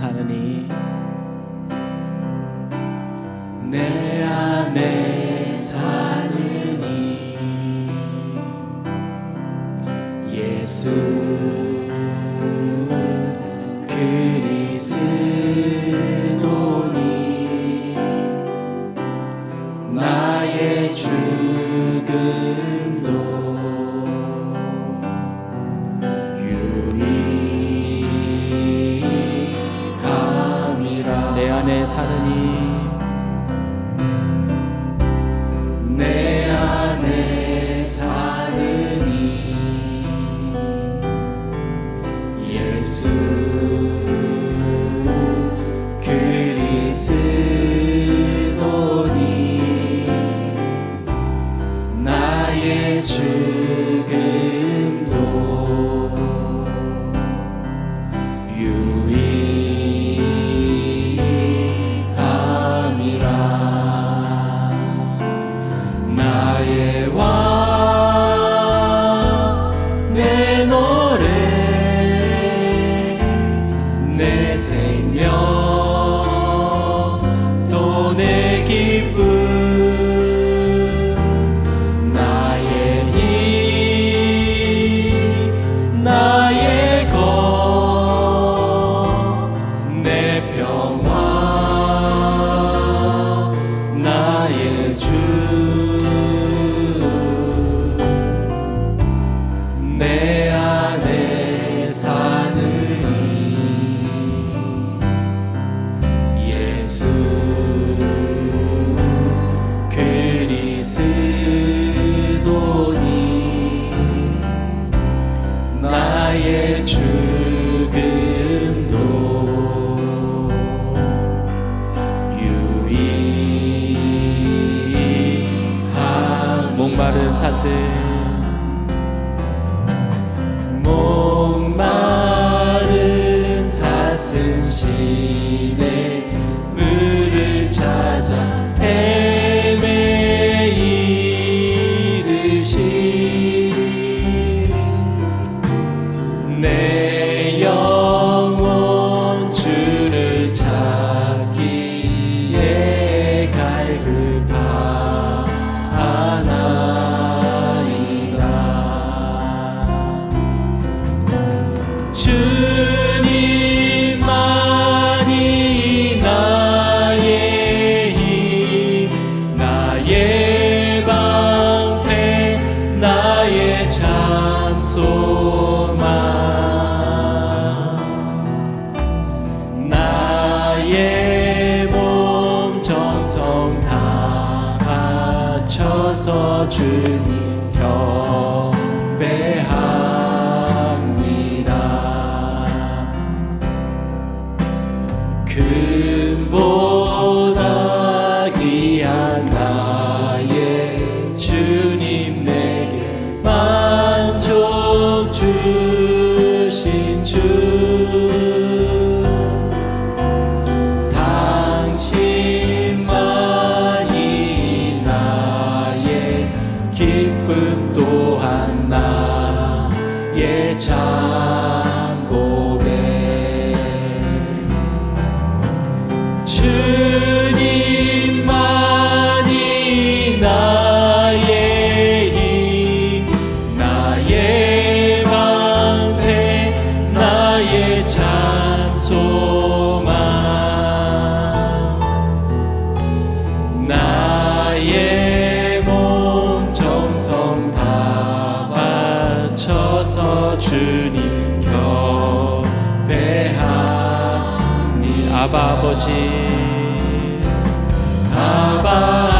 사느니? 내 안에 사느니? 예수 그리스도니. 나의 죽음도 그리스도니. 나의 주그 danzas. 주옵소서 주님 곁. 와서 주님 경배하니 아바 아버지. 아바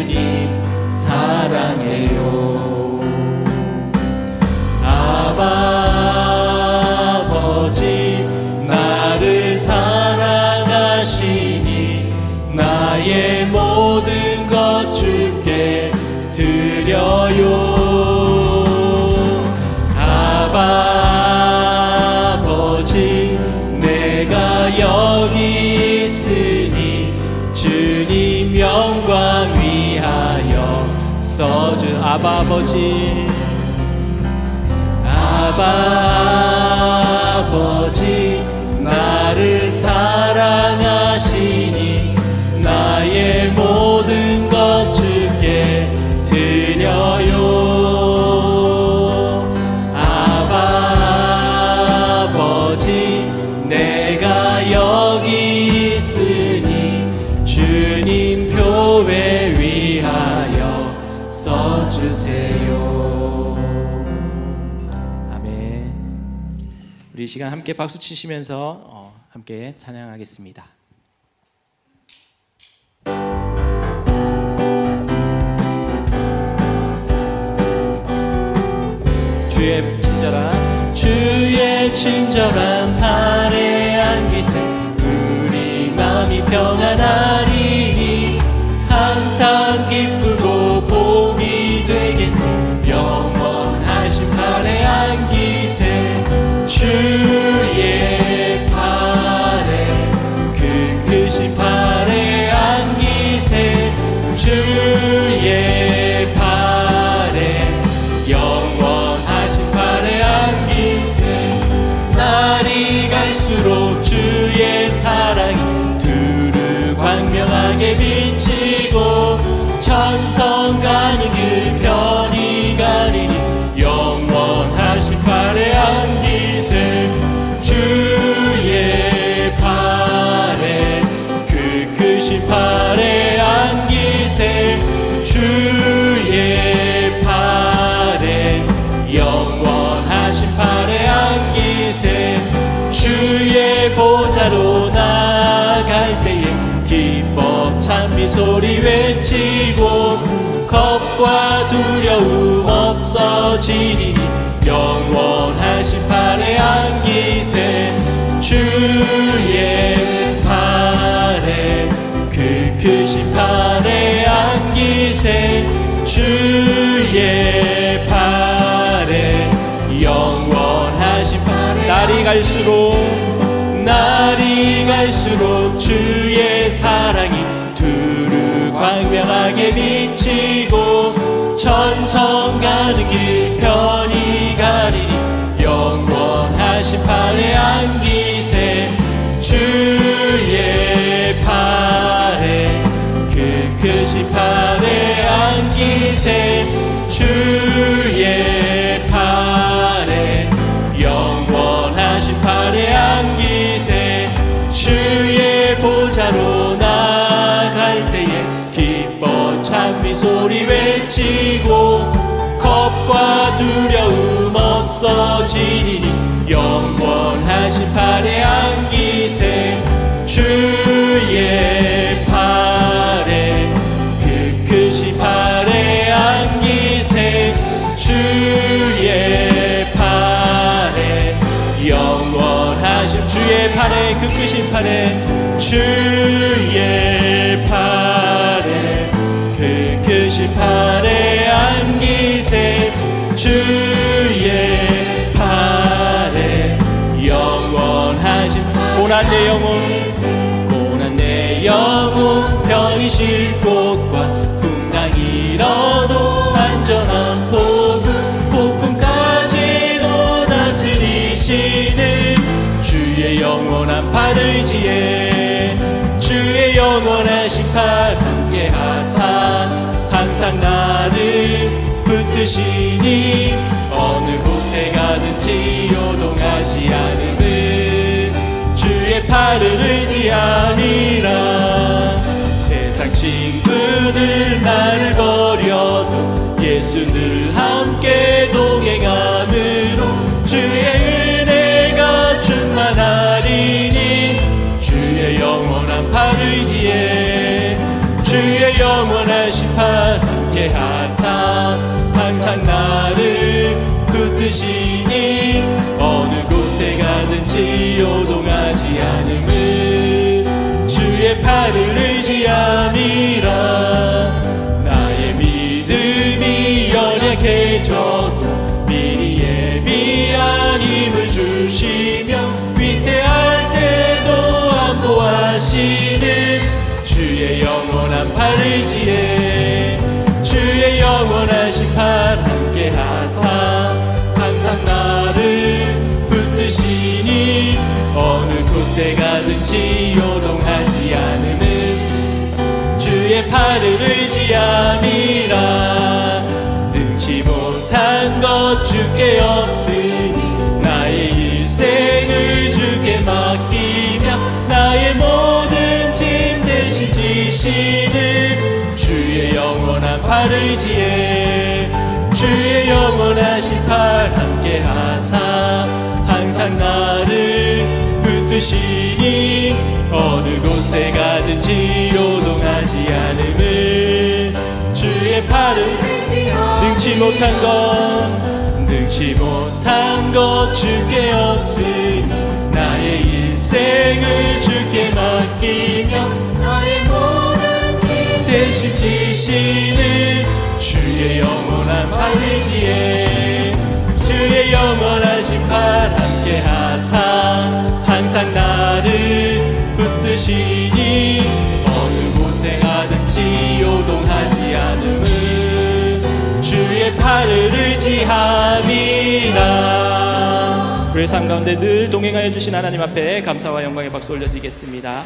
아버지. 아버지 나를 사랑하시니 나의 우리 이 시간 함께 박수 치시면서 어, 함께 찬양하겠습니다. 주의 친절한 주의 친절한 팔에 안기세. 우리 마음이 평안하리니 소리 외치고 겁과 두려움 없어지니 영원하신 팔에 안기세. 주의 팔에 그 크신 팔에 안기세. 주의 팔에 영원하신 팔에 날이 갈수록 날이 갈수록 주의 사랑이 두루 광명하게 비치고 천성 가는 길 편히 가리니 영원하신 팔에 안기세 주의 팔에 그 크신 팔에 안기세 주 외치고 겁과 두려움 없어지리니 영원하신 팔에 안기세 주의 팔에 그 크신 팔에 안기세 주의 팔에 영원하신 주의 팔에 그 크신 팔에 주 고난 내 영혼 고난 내 영혼 병이 실곳과 풍랑 일어도 안전한 복음 복음까지도 다스리시는 주의 영원한 팔의지에 주의 영원하신 팔 함께하사 항상 나를 붙드시 친구들 나를 버려도 예수 늘 함께 동행함으로 주의 은혜가 충만하리니 주의 영원한 팔 의지에 주의 영원한 심판 함께 하사 안보하시는 주의 영원한 팔 의지에 주의 영원한 심판 함께 하사. 항상 나를 붙드시니 어느 곳에 가든지 요동하지 않음은 주의 팔을 의지함이라. 능치 못한 것 주께 없 지시는 주의 영원한 팔 의지에 주의 영원한 심판 함께 하사 항상 나를 붙드시니 어느 곳에 가든지 요동하지 않음은 주의 팔을 능치 못한 것 능치 못한 것 주께 없으니 나의 일생을 주께 맡기며 대신 지시는 주의 영원한 팔의지에 주의 영원한 심판 함께 하사 항상 나를 붙드시니 어느 가든지 요동하지 않음은 주의 팔을 의지함이라 우리의 삶 가운데 늘 동행하여 주신 하나님 앞에 감사와 영광의 박수 올려드리겠습니다.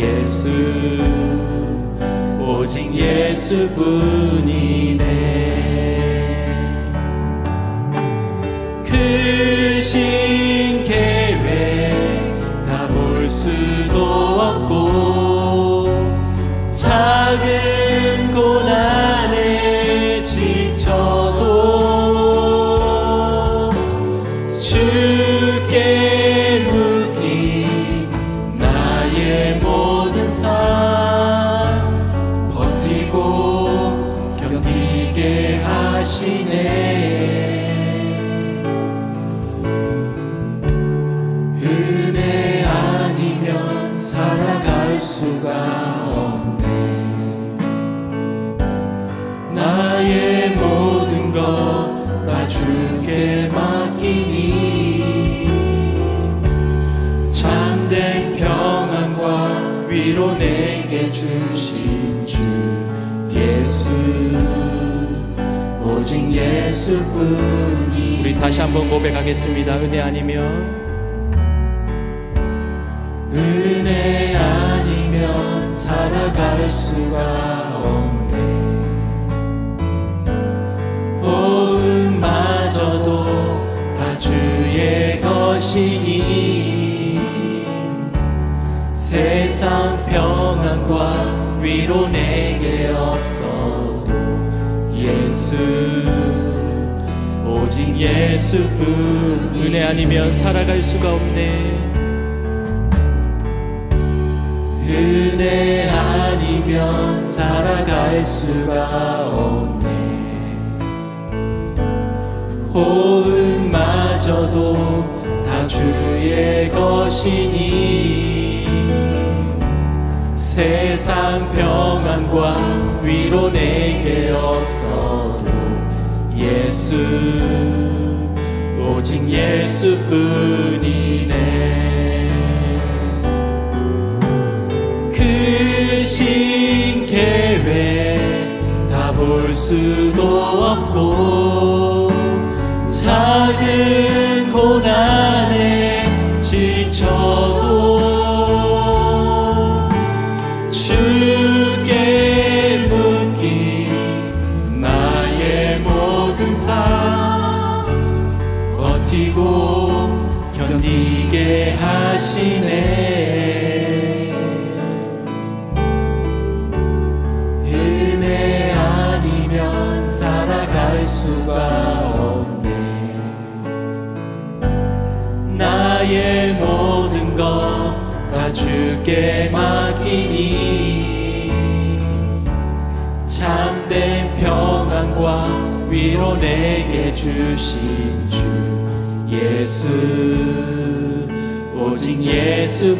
예수 오직 예수뿐이네. 크신 견디게 하시네 예수뿐이 우리 다시 한번 고백하겠습니다. 은혜 아니면 은혜 아니면 살아갈 수가 없네 호흡마저도 다 주의 것이니 세상 평안과 위로 내 예수 오직 예수뿐 은혜 아니면 살아갈 수가 없네. 은혜 아니면 살아갈 수가 없네. 호흡마저도 다 주의 것이니 세상 평안과 위로 내게 없어도 예수 오직 예수뿐이네. 크신 계획 다 볼 수도 없고 위로 내게 주신 주 예수 오직 예수뿐이네